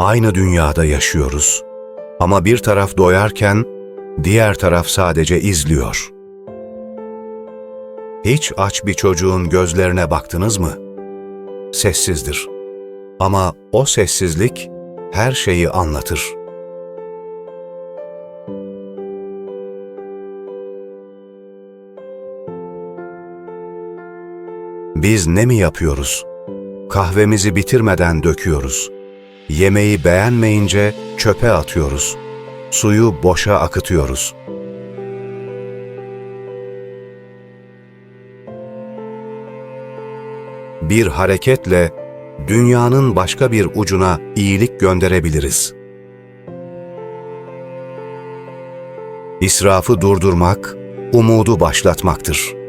Aynı dünyada yaşıyoruz. Ama bir taraf doyarken diğer taraf sadece izliyor. Hiç aç bir çocuğun gözlerine baktınız mı? Sessizdir. Ama o sessizlik her şeyi anlatır. Biz ne mi yapıyoruz? Kahvemizi bitirmeden döküyoruz. Yemeği beğenmeyince çöpe atıyoruz. Suyu boşa akıtıyoruz. Bir hareketle dünyanın başka bir ucuna iyilik gönderebiliriz. İsrafı durdurmak, umudu başlatmaktır.